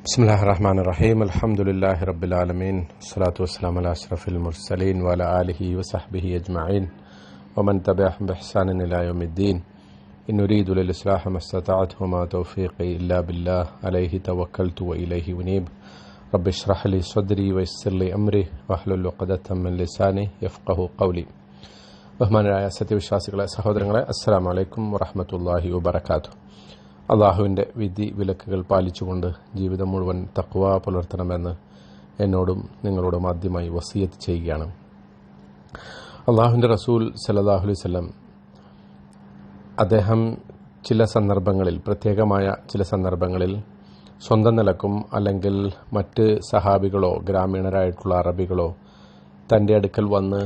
بسم الله الرحمن الرحيم الحمد لله رب العالمين والصلاة والسلام على أشرف المرسلين وعلى آله وصحبه أجمعين ومن تبعهم بإحسان إلى يوم الدين إن نريد للإصلاح ما استطعت وما توفيقي إلا بالله عليه توكلت وإليه أنيب رب اشرح لي صدري ويسر لي أمري واحلل عقدة من لساني يفقه قولي ബഹുമാനരായ സത്യവിശ്വാസികളെ സഹോദരങ്ങളെ അസ്സാം വലൈക്കും വറഹമത്തല്ലാഹി വബർക്കാത്തു അള്ളാഹുവിന്റെ വിധി വിലക്കുകൾ പാലിച്ചുകൊണ്ട് ജീവിതം മുഴുവൻ തക്വ പുലർത്തണമെന്ന് എന്നോടും നിങ്ങളോടും ആദ്യമായി വസീയത്ത് ചെയ്യുകയാണ്. അള്ളാഹുവിന്റെ റസൂൽ സലല്ലാഹു അലൈഹി വല്ലം അദ്ദേഹം ചില സന്ദർഭങ്ങളിൽ പ്രത്യേകമായ ചില സന്ദർഭങ്ങളിൽ സ്വന്തം നിലക്കും അല്ലെങ്കിൽ മറ്റ് സഹാബികളോ ഗ്രാമീണരായിട്ടുള്ള അറബികളോ തന്റെ അടുക്കൽ വന്ന്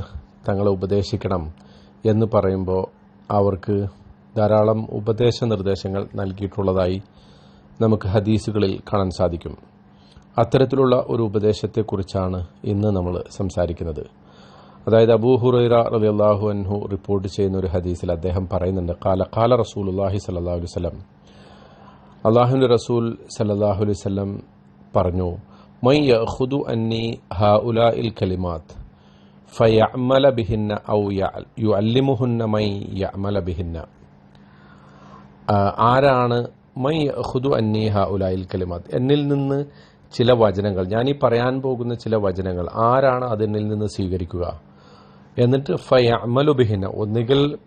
തങ്ങളെ ഉപദേശിക്കണം എന്ന് പറയുമ്പോൾ അവർക്ക് ധാരാളം ഉപദേശ നിർദ്ദേശങ്ങൾ നൽകിയിട്ടുള്ളതായി നമുക്ക് ഹദീസുകളിൽ കാണാൻ സാധിക്കും. അത്തരത്തിലുള്ള ഒരു ഉപദേശത്തെക്കുറിച്ചാണ് ഇന്ന് നമ്മൾ സംസാരിക്കുന്നത്. അതായത് അബൂ ഹുറൈറ അള്ളാഹു അൻഹു റിപ്പോർട്ട് ചെയ്യുന്ന ഒരു ഹദീസിൽ അദ്ദേഹം പറയുന്നുണ്ട് കാല കാല അള്ളാഹി സല്ലല്ലാഹു അലൈഹി വസല്ലം. അള്ളാഹുവിന്റെ റസൂൽ സല്ലാഹു അലൈഹി വസല്ലം പറഞ്ഞു മൈ യഖുദു അന്നി ഹാഉലാ ഇൽ കലിമാത്ത് ഫയഅമല ബിഹിന്ന ഔ യുഅല്ലിമുഹുന്ന മൈ യഅമല ബിഹിന്ന. ആരാണ്? മൈ ഹുദു അന്നി ഉലായിൽ കലിമാത്ത്. എന്നിൽ നിന്ന് ചില വചനങ്ങൾ ഞാൻ ഈ പറയാൻ പോകുന്ന ചില വചനങ്ങൾ ആരാണ് അതെന്നിൽ നിന്ന് സ്വീകരിക്കുക? എന്നിട്ട് ഫയഅമലു അമലുബിഹിന ഒന്നുകിൽ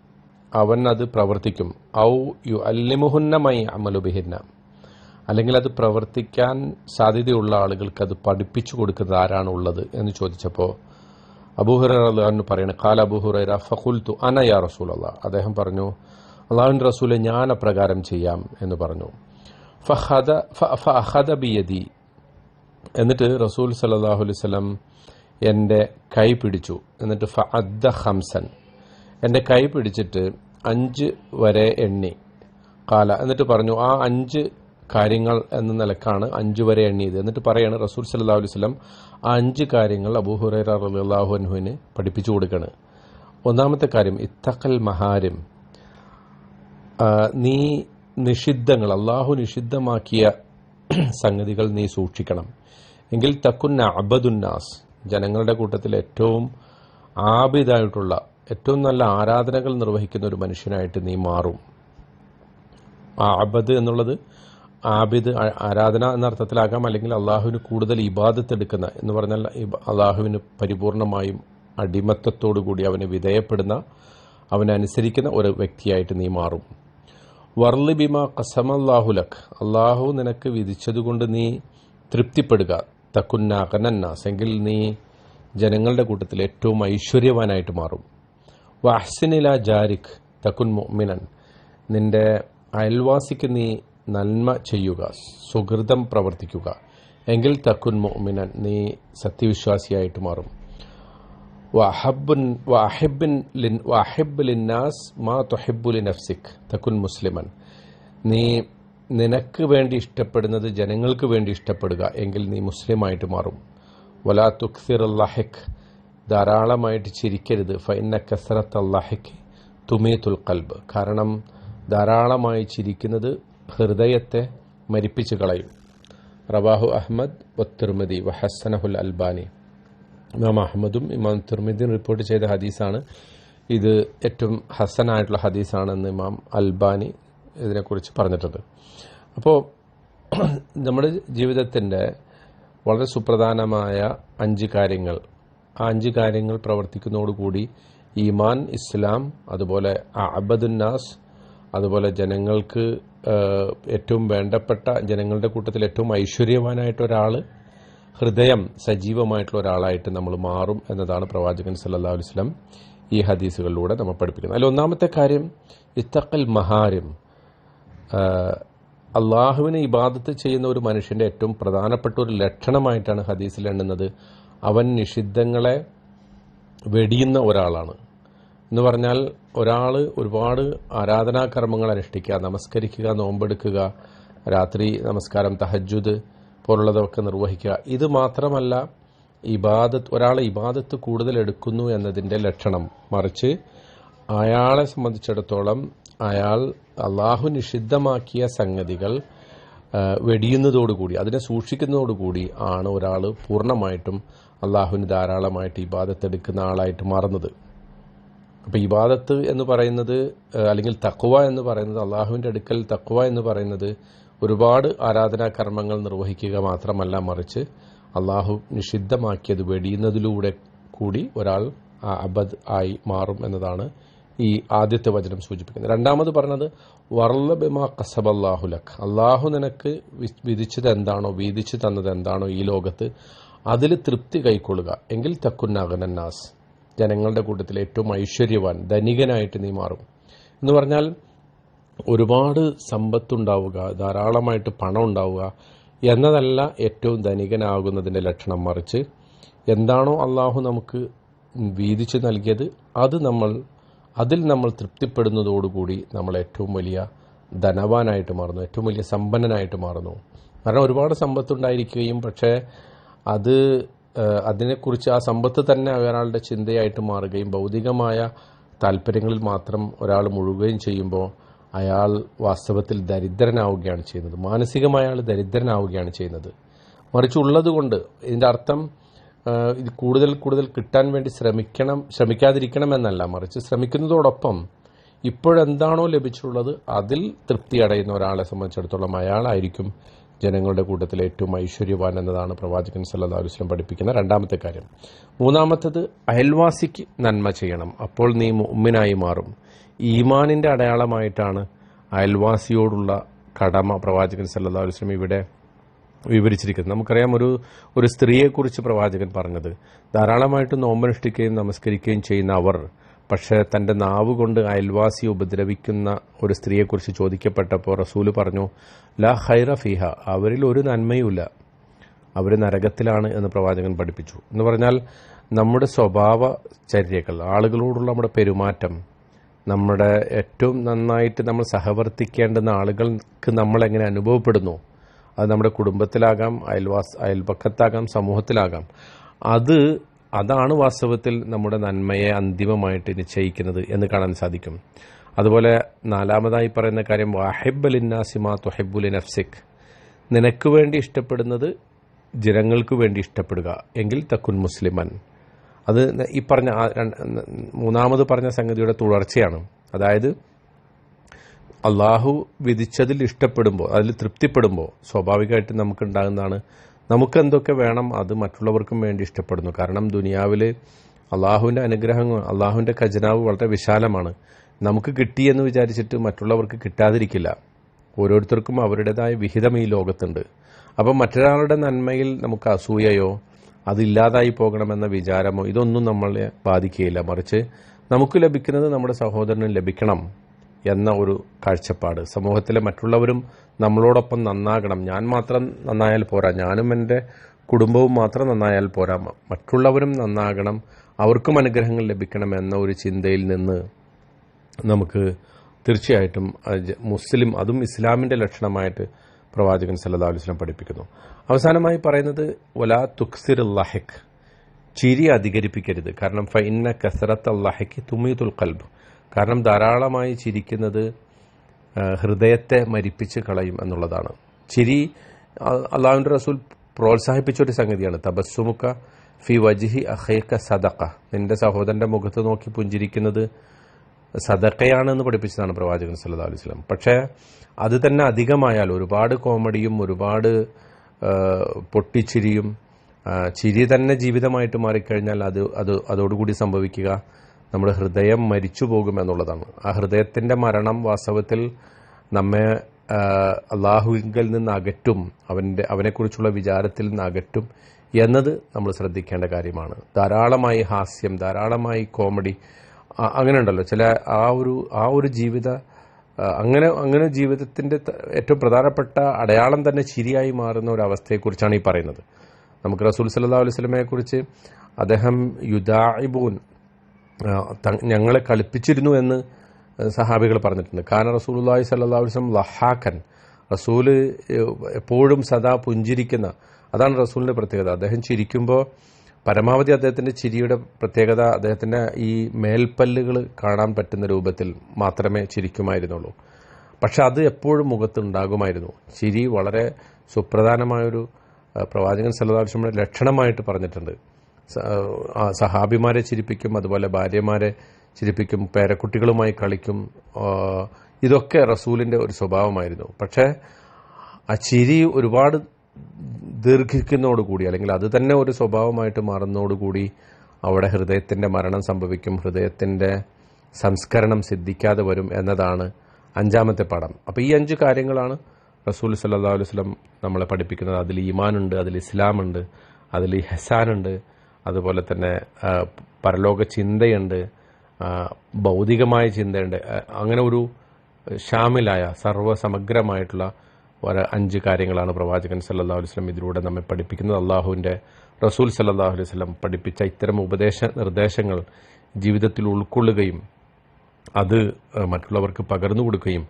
അവൻ അത് പ്രവർത്തിക്കും. ഔ യു അല്ലിമുഹുന്ന മൈ അമലു ബിഹിന്ന. അല്ലെങ്കിൽ അത് പ്രവർത്തിക്കാൻ സാധ്യതയുള്ള ആളുകൾക്ക് അത് പഠിപ്പിച്ചു കൊടുക്കുന്നത് ആരാണ് ഉള്ളത് എന്ന് ചോദിച്ചപ്പോൾ അബൂഹുറു പറയുന്നത് കാല അബൂഹുറ തു അന യാ റസൂൽ അദ്ദേഹം പറഞ്ഞു അള്ളാഹുവിന്റെ റസൂലെ ഞാൻ അപ്രകാരം ചെയ്യാം എന്ന് പറഞ്ഞു. ഫഹദ എന്നിട്ട് റസൂൽ സല്ലാഹു അലൈഹി എന്റെ കൈ പിടിച്ചു. എന്നിട്ട് ഫഅദ്ദ ഹംസൻ എന്റെ കൈ പിടിച്ചിട്ട് അഞ്ച് വരെ എണ്ണി. കാല എന്നിട്ട് പറഞ്ഞു ആ അഞ്ച് കാര്യങ്ങൾ എന്ന നിലക്കാണ് അഞ്ചു വരെ എണ്ണിയത്. എന്നിട്ട് പറയാണ് റസൂൽ സല്ലാ അലൈഹി ആ അഞ്ച് കാര്യങ്ങൾ അബൂഹുറൈറ അള്ളാഹു പഠിപ്പിച്ചു കൊടുക്കുകയാണ് ഒന്നാമത്തെ കാര്യം ഇത്തക്കൽ മഹാരും. നീ നിഷിദ്ധങ്ങൾ അള്ളാഹു നിഷിദ്ധമാക്കിയ സംഗതികൾ നീ സൂക്ഷിക്കണം. എങ്കിൽ തക്കുന്ന അബദുന്നാസ് ജനങ്ങളുടെ കൂട്ടത്തിൽ ഏറ്റവും ആബിദായിട്ടുള്ള ഏറ്റവും നല്ല ആരാധനകൾ നിർവഹിക്കുന്ന ഒരു മനുഷ്യനായിട്ട് നീ മാറും. ആ അബദ് എന്നുള്ളത് ആബിദ് ആരാധന എന്ന അർത്ഥത്തിലാകാം അല്ലെങ്കിൽ അള്ളാഹുവിന് കൂടുതൽ ഇബാദത്ത് എടുക്കുന്ന എന്ന് പറഞ്ഞാൽ അള്ളാഹുവിന് പരിപൂർണമായും അടിമത്തത്തോടു കൂടി അവന് വിധേയപ്പെടുന്ന അവനെ അനുസരിക്കുന്ന ഒരു വ്യക്തിയായിട്ട് നീ മാറും. വർലി ബിമ കസമല്ലാഹുലക് അള്ളാഹു നിനക്ക് വിധിച്ചതുകൊണ്ട് നീ തൃപ്തിപ്പെടുക. തക്കുന്നാകനന്നാസ് എങ്കിൽ നീ ജനങ്ങളുടെ കൂട്ടത്തിൽ ഏറ്റവും ഐശ്വര്യവാനായിട്ട് മാറും. വഹ്സിനില ജാരിഖ് തക്കുൻ മുഅ്മിനൻ. നിന്റെ അയൽവാസിക്ക് നീ നന്മ ചെയ്യുക. സുഹൃതം പ്രവർത്തിക്കുക. എങ്കിൽ തക്കുൻ മുഅ്മിനൻ നീ സത്യവിശ്വാസിയായിട്ട് മാറും. ലിന്നാസ് മാ മുസ്ലിമൻ നീ നിനക്ക് വേണ്ടി ഇഷ്ടപ്പെടുന്നത് ജനങ്ങൾക്ക് വേണ്ടി ഇഷ്ടപ്പെടുക എങ്കിൽ നീ മുസ്ലിമായിട്ട് മാറും. വലാ തുക്സിർ അള്ളാഹിഖ് ധാരാളമായിട്ട് ചിരിക്കരുത്. ഫൈന കസറത്ത് അള്ളാഹിഖ് തുമീത്തുൽ കൽബ് കാരണം ധാരാളമായി ചിരിക്കുന്നത് ഹൃദയത്തെ മരിപ്പിച്ചു കളയും. റവാഹു അഹമ്മദ് വത്തിർമതി വഹസനഹുൽ അൽബാനി. ഇമാം അഹമ്മദും ഇമാം തിർമിദിൻ റിപ്പോർട്ട് ചെയ്ത ഹദീസാണ്. ഇത് ഏറ്റവും ഹസനായിട്ടുള്ള ഹദീസാണെന്ന് ഇമാം അൽബാനി ഇതിനെക്കുറിച്ച് പറഞ്ഞിട്ടുണ്ട്. അപ്പോൾ നമ്മുടെ ജീവിതത്തിന്റെ വളരെ സുപ്രധാനമായ അഞ്ച് കാര്യങ്ങൾ. ആ അഞ്ച് കാര്യങ്ങൾ പ്രവർത്തിക്കുന്നതോടുകൂടി ഈമാൻ ഇസ്ലാം അതുപോലെ അബദുന്നാസ് അതുപോലെ ജനങ്ങൾക്ക് ഏറ്റവും വേണ്ടപ്പെട്ട ജനങ്ങളുടെ കൂട്ടത്തിൽ ഏറ്റവും ഐശ്വര്യവാനായിട്ട് ഒരാൾ ഹൃദയം സജീവമായിട്ടുള്ള ഒരാളായിട്ട് നമ്മൾ മാറും എന്നതാണ് പ്രവാചകൻ സല്ലാ വസ്ലം ഈ ഹദീസുകളിലൂടെ നമ്മൾ പഠിപ്പിക്കുന്നത്. അതിൽ ഒന്നാമത്തെ കാര്യം ഇത്തക്കൽ മഹാരും. അള്ളാഹുവിനെ ഇബാദത്ത് ചെയ്യുന്ന ഒരു മനുഷ്യന്റെ ഏറ്റവും പ്രധാനപ്പെട്ട ഒരു ലക്ഷണമായിട്ടാണ് ഹദീസിൽ എണ്ണുന്നത്. അവൻ നിഷിദ്ധങ്ങളെ വെടിയുന്ന ഒരാളാണ്. എന്ന് പറഞ്ഞാൽ ഒരാൾ ഒരുപാട് ആരാധനാകർമ്മങ്ങൾ അനുഷ്ഠിക്കുക നമസ്കരിക്കുക നോമ്പെടുക്കുക രാത്രി നമസ്കാരം തഹജുദ് പോലുള്ളതൊക്കെ നിർവഹിക്കുക. ഇത് മാത്രമല്ല ഇബാദത്ത് ഒരാളെ ഇബാദത്ത് കൂടുതൽ എടുക്കുന്നു എന്നതിന്റെ ലക്ഷണം മറിച്ച് അയാളെ സംബന്ധിച്ചിടത്തോളം അയാൾ അള്ളാഹു നിഷിദ്ധമാക്കിയ സംഗതികൾ വെടിയുന്നതോടുകൂടി അതിനെ സൂക്ഷിക്കുന്നതോടുകൂടി ആണ് ഒരാൾ പൂർണമായിട്ടും അള്ളാഹുവിന് ധാരാളമായിട്ട് ഇബാദത്തെടുക്കുന്ന ആളായിട്ട് മാറുന്നത്. അപ്പോൾ ഇബാദത്ത് എന്ന് പറയുന്നത് അല്ലെങ്കിൽ തക്കുവ എന്ന് പറയുന്നത് അള്ളാഹുവിന്റെ അടുക്കൽ തക്കുവ എന്ന് പറയുന്നത് ഒരുപാട് ആരാധനാ കർമ്മങ്ങൾ നിർവഹിക്കുക മാത്രമല്ല മറിച്ച് അള്ളാഹു നിഷിദ്ധമാക്കിയത് വെടിയുന്നതിലൂടെ കൂടി ഒരാൾ അബദ് ആയി മാറും എന്നതാണ് ഈ ആദ്യത്തെ വചനം സൂചിപ്പിക്കുന്നത്. രണ്ടാമത് പറഞ്ഞത് വർല കസബ് കസബല്ലാഹുലക് അള്ളാഹു നിനക്ക് വിധിച്ചത് എന്താണോ വീതിച്ചു തന്നത് എന്താണോ ഈ ലോകത്ത് അതിൽ തൃപ്തി കൈക്കൊള്ളുക. എങ്കിൽ തക്കുന്നാകനന്നാസ് ജനങ്ങളുടെ കൂട്ടത്തിൽ ഏറ്റവും ഐശ്വര്യവാൻ ധനികനായിട്ട് നീ മാറും. എന്ന് പറഞ്ഞാൽ ഒരുപാട് സമ്പത്തുണ്ടാവുക ധാരാളമായിട്ട് പണം ഉണ്ടാവുക എന്നതല്ല ഏറ്റവും ധനികനാകുന്നതിന്റെ ലക്ഷണം മറിച്ച് എന്താണോ അള്ളാഹു നമുക്ക് വീതിച്ച് നൽകിയത് അത് നമ്മൾ അതിൽ നമ്മൾ തൃപ്തിപ്പെടുന്നതോടുകൂടി നമ്മൾ ഏറ്റവും വലിയ ധനവാനായിട്ട് മാറുന്നു ഏറ്റവും വലിയ സമ്പന്നനായിട്ട് മാറുന്നു. കാരണം ഒരുപാട് സമ്പത്തുണ്ടായിരിക്കുകയും പക്ഷേ അത് അതിനെക്കുറിച്ച് ആ സമ്പത്ത് തന്നെ ഒരാളുടെ ചിന്തയായിട്ട് മാറുകയും ഭൗതികമായ താല്പര്യങ്ങളിൽ മാത്രം ഒരാൾ മുഴുകുകയും ചെയ്യുമ്പോൾ അയാൾ വാസ്തവത്തിൽ ദരിദ്രനാവുകയാണ് ചെയ്യുന്നത്. മാനസികമായ അയാൾ ദരിദ്രനാവുകയാണ് ചെയ്യുന്നത്. മറിച്ച് ഉള്ളതുകൊണ്ട് ഇതിന്റെ അർത്ഥം ഇത് കൂടുതൽ കൂടുതൽ കിട്ടാൻ വേണ്ടി ശ്രമിക്കണം ശ്രമിക്കാതിരിക്കണം എന്നല്ല. മറിച്ച് ശ്രമിക്കുന്നതോടൊപ്പം ഇപ്പോഴെന്താണോ ലഭിച്ചിട്ടുള്ളത് അതിൽ തൃപ്തി അടയുന്ന ഒരാളെ സംബന്ധിച്ചിടത്തോളം അയാളായിരിക്കും ജനങ്ങളുടെ കൂട്ടത്തിൽ ഏറ്റവും ഐശ്വര്യവാൻ എന്നതാണ് പ്രവാചകൻ സല്ലല്ലാഹു അലൈഹി വസല്ലം പഠിപ്പിക്കുന്ന രണ്ടാമത്തെ കാര്യം. മൂന്നാമത്തത് അയൽവാസിക്ക് നന്മ ചെയ്യണം. അപ്പോൾ നീ ഉമ്മിനായി മാറും. ഈമാനിന്റെ അടയാളമായിട്ടാണ് അയൽവാസിയോടുള്ള കടമ പ്രവാചകൻ അലൈഹി വസല്ലം ഇവിടെ വിവരിച്ചിരിക്കുന്നത്. നമുക്കറിയാം ഒരു ഒരു സ്ത്രീയെക്കുറിച്ച് പ്രവാചകൻ പറഞ്ഞത്. ധാരാളമായിട്ട് നോമ്പനുഷ്ഠിക്കുകയും നമസ്കരിക്കുകയും ചെയ്യുന്ന അവർ പക്ഷേ തന്റെ നാവ് കൊണ്ട് അയൽവാസി ഉപദ്രവിക്കുന്ന ഒരു സ്ത്രീയെക്കുറിച്ച് ചോദിക്കപ്പെട്ടപ്പോൾ റസൂൽ പറഞ്ഞു ലാ ഹൈറ ഫിഹ അവരിൽ ഒരു നന്മയുമില്ല. അവർ നരകത്തിലാണ് എന്ന് പ്രവാചകൻ പഠിപ്പിച്ചു. എന്ന് പറഞ്ഞാൽ നമ്മുടെ സ്വഭാവ ചര്യകൾ ആളുകളോടുള്ള നമ്മുടെ പെരുമാറ്റം നമ്മുടെ ഏറ്റവും നന്നായിട്ട് നമ്മൾ സഹവർത്തിക്കേണ്ടുന്ന ആളുകൾക്ക് നമ്മൾ എങ്ങനെ അനുഭവപ്പെടുന്നു? അത് നമ്മുടെ കുടുംബത്തിലാകാം അയൽവാസ് അയൽപക്കത്താകാം സമൂഹത്തിലാകാം. അത് അതാണ് വാസ്തവത്തിൽ നമ്മുടെ നന്മയെ അന്തിമമായിട്ട് നിശ്ചയിക്കുന്നത് എന്ന് കാണാൻ സാധിക്കും. അതുപോലെ നാലാമതായി പറയുന്ന കാര്യം വാഹിബലിന്നാസിമാ തൊഹബുലി നഫ്സിഖ് നിനക്ക് വേണ്ടി ഇഷ്ടപ്പെടുന്നത് ജനങ്ങൾക്ക് വേണ്ടി ഇഷ്ടപ്പെടുക. എങ്കിൽ തക്കുൻ മുസ്ലിമൻ. അത് ഈ പറഞ്ഞ മൂന്നാമത് പറഞ്ഞ സംഗതിയുടെ തുടർച്ചയാണ്. അതായത് അള്ളാഹു വിധിച്ചതിൽ ഇഷ്ടപ്പെടുമ്പോൾ അതിൽ തൃപ്തിപ്പെടുമ്പോൾ സ്വാഭാവികമായിട്ട് നമുക്കുണ്ടാകുന്നതാണ്. നമുക്ക് എന്തൊക്കെ വേണം അത് മറ്റുള്ളവർക്കും വേണ്ടി ഇഷ്ടപ്പെടുന്നു. കാരണം ദുനിയാവിൽ അള്ളാഹുവിന്റെ അനുഗ്രഹങ്ങൾ അള്ളാഹുവിന്റെ ഖജനാവ് വളരെ വിശാലമാണ്. നമുക്ക് കിട്ടിയെന്ന് വിചാരിച്ചിട്ട് മറ്റുള്ളവർക്ക് കിട്ടാതിരിക്കില്ല. ഓരോരുത്തർക്കും അവരുടേതായ വിഹിതം ഈ ലോകത്തുണ്ട്. അപ്പം മറ്റൊരാളുടെ നന്മയിൽ നമുക്ക് അസൂയയോ അതില്ലാതായി പോകണമെന്ന വിചാരമോ ഇതൊന്നും നമ്മളെ ബാധിക്കുകയില്ല. മറിച്ച് നമുക്ക് ലഭിക്കുന്നത് നമ്മുടെ സഹോദരന് ലഭിക്കണം എന്ന ഒരു കാഴ്ചപ്പാട്. സമൂഹത്തിലെ മറ്റുള്ളവരും നമ്മളോടൊപ്പം നന്നാകണം. ഞാൻ മാത്രം നന്നായാൽ പോരാ. ഞാനും എന്റെ കുടുംബവും മാത്രം നന്നായാൽ പോരാ. മറ്റുള്ളവരും നന്നാകണം. അവർക്കും അനുഗ്രഹങ്ങൾ ലഭിക്കണം എന്ന ഒരു ചിന്തയിൽ നിന്ന് നമുക്ക് തീർച്ചയായിട്ടും മുസ്ലിം അതും ഇസ്ലാമിന്റെ ലക്ഷണമായിട്ട് പ്രവാചകൻ സല്ലല്ലാഹു അലൈഹി വസല്ലം പഠിപ്പിക്കുന്നു. അവസാനമായി പറയുന്നത് വലാ തുക്സിർ ലഹക് ചിരി അധികരിപ്പിക്കരുത്. കാരണം ഫൈന്ന കസറത്ത് അള്ളാഹയ്ക്ക് തുമീതുൽ കൽബ് കാരണം ധാരാളമായി ചിരിക്കുന്നത് ഹൃദയത്തെ മരിപ്പിച്ച് കളയും എന്നുള്ളതാണ്. ചിരി അള്ളാഹുവിന്റെ റസൂൽ പ്രോത്സാഹിപ്പിച്ച ഒരു സംഗതിയാണ്. തബസ്സുമുക്ക ഫി വജിഹി അഹൈക്ക സദക്ക നിന്റെ സഹോദരന്റെ മുഖത്ത് നോക്കി പുഞ്ചിരിക്കുന്നത് സദക്കയാണെന്ന് പഠിപ്പിച്ചതാണ് പ്രവാചകൻ സല്ലാ അലൈഹി സ്വലം പക്ഷേ അത് തന്നെ അധികമായാൽ ഒരുപാട് കോമഡിയും ഒരുപാട് പൊട്ടിച്ചിരിയും ചിരി തന്നെ ജീവിതമായിട്ട് മാറിക്കഴിഞ്ഞാൽ അത് അത് അതോടുകൂടി സംഭവിക്കുക. നമ്മുടെ ഹൃദയം മരിച്ചു പോകുമെന്നുള്ളതാണ് ആ ഹൃദയത്തിന്റെ മരണം വാസ്തവത്തിൽ നമ്മെ അള്ളാഹുവിൽ നിന്ന് അകറ്റും അവന്റെ അവനെക്കുറിച്ചുള്ള വിചാരത്തിൽ നിന്ന് അകറ്റും എന്നത് നമ്മൾ ശ്രദ്ധിക്കേണ്ട കാര്യമാണ്. ധാരാളമായി ഹാസ്യം ധാരാളമായി കോമഡി അങ്ങനെ ഉണ്ടല്ലോ ചില ആ ഒരു ആ ഒരു ജീവിത അങ്ങനെ അങ്ങനെ ജീവിതത്തിന്റെ ഏറ്റവും പ്രധാനപ്പെട്ട അടയാളം തന്നെ ശരിയായി മാറുന്ന ഒരു അവസ്ഥയെക്കുറിച്ചാണ് ഈ പറയുന്നത്. നമുക്ക് റസൂൽ സല്ലാ അലൈഹി വസല്ലമയെ കുറിച്ച് അദ്ദേഹം യുദാഇബൂൻ ഞങ്ങളെ കളിപ്പിച്ചിരുന്നു എന്ന് സഹാബികൾ പറഞ്ഞിട്ടുണ്ട്. കാന റസൂലുള്ളാഹി സ്വല്ലല്ലാഹു അലൈഹി വസല്ലം ലഹാക്കൻ റസൂൽ എപ്പോഴും സദാ പുഞ്ചിരിക്കുന്ന അതാണ് റസൂലിന്റെ പ്രത്യേകത. അദ്ദേഹം ചിരിക്കുമ്പോൾ പരമാവധി അദ്ദേഹത്തിന്റെ ചിരിയുടെ പ്രത്യേകത അദ്ദേഹത്തിന്റെ ഈ മേൽപ്പല്ലുകൾ കാണാൻ പറ്റുന്ന രൂപത്തിൽ മാത്രമേ ചിരിക്കുമായിരുന്നുള്ളൂ. പക്ഷെ അത് എപ്പോഴും മുഖത്തുണ്ടാകുമായിരുന്നു. ചിരി വളരെ സുപ്രധാനമായൊരു പ്രവാചകൻ സല്ലാസ്ലമിയുടെ ലക്ഷണമായിട്ട് പറഞ്ഞിട്ടുണ്ട്. സഹാബിമാരെ ചിരിപ്പിക്കും അതുപോലെ ഭാര്യമാരെ ചിരിപ്പിക്കും പേരക്കുട്ടികളുമായി കളിക്കും ഇതൊക്കെ റസൂലിന്റെ ഒരു സ്വഭാവമായിരുന്നു. പക്ഷേ ആ ചിരി ഒരുപാട് ദീർഘിക്കുന്നതോടുകൂടി അല്ലെങ്കിൽ അത് തന്നെ ഒരു സ്വഭാവമായിട്ട് മാറുന്നതോടുകൂടി അവിടെ ഹൃദയത്തിന്റെ മരണം സംഭവിക്കും ഹൃദയത്തിന്റെ സംസ്കരണം സിദ്ധിക്കാതെ വരും എന്നതാണ് അഞ്ചാമത്തെ പാഠം അപ്പോൾ ഈ അഞ്ച് കാര്യങ്ങളാണ് റസൂൽ സല്ലാ അലൈഹി വസല്ലം നമ്മളെ പഠിപ്പിക്കുന്നത്. അതിൽ ഈമാനുണ്ട് അതിൽ ഇസ്ലാമുണ്ട് അതിൽ ഹെസാനുണ്ട് അതുപോലെ തന്നെ പരലോക ചിന്തയുണ്ട് ഭൗതികമായ ചിന്തയുണ്ട്. അങ്ങനെ ഒരു ഷാമിലായ സർവസമഗ്രമായിട്ടുള്ള അഞ്ച് കാര്യങ്ങളാണ് പ്രവാചകൻ സല്ലാ അലൈഹി വസല്ലം ഇതിലൂടെ നമ്മെ പഠിപ്പിക്കുന്നത്. അള്ളാഹുവിന്റെ റസൂൽ സല്ലാഹു അലൈഹി സ്വലം പഠിപ്പിച്ച ഇത്തരം ഉപദേശ നിർദ്ദേശങ്ങൾ ജീവിതത്തിൽ ഉൾക്കൊള്ളുകയും അത് മറ്റുള്ളവർക്ക് പകർന്നു കൊടുക്കുകയും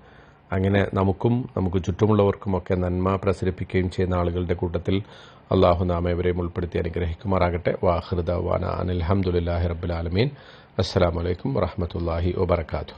അങ്ങനെ നമുക്കും നമുക്ക് ചുറ്റുമുള്ളവർക്കുമൊക്കെ നന്മ പ്രസരിപ്പിക്കുകയും ചെയ്യുന്ന ആളുകളുടെ കൂട്ടത്തിൽ അള്ളാഹു നാമേവരെയും ഉൾപ്പെടുത്തി അനുഗ്രഹിക്കുമാറാകട്ടെ. വാഹൃദ വാന അനിൽഹമുല്ലാഹി റബുലാലമീൻ അസ്സാം വലൈക്കും വാഹമത്തല്ലാഹി വബർക്കാത്തു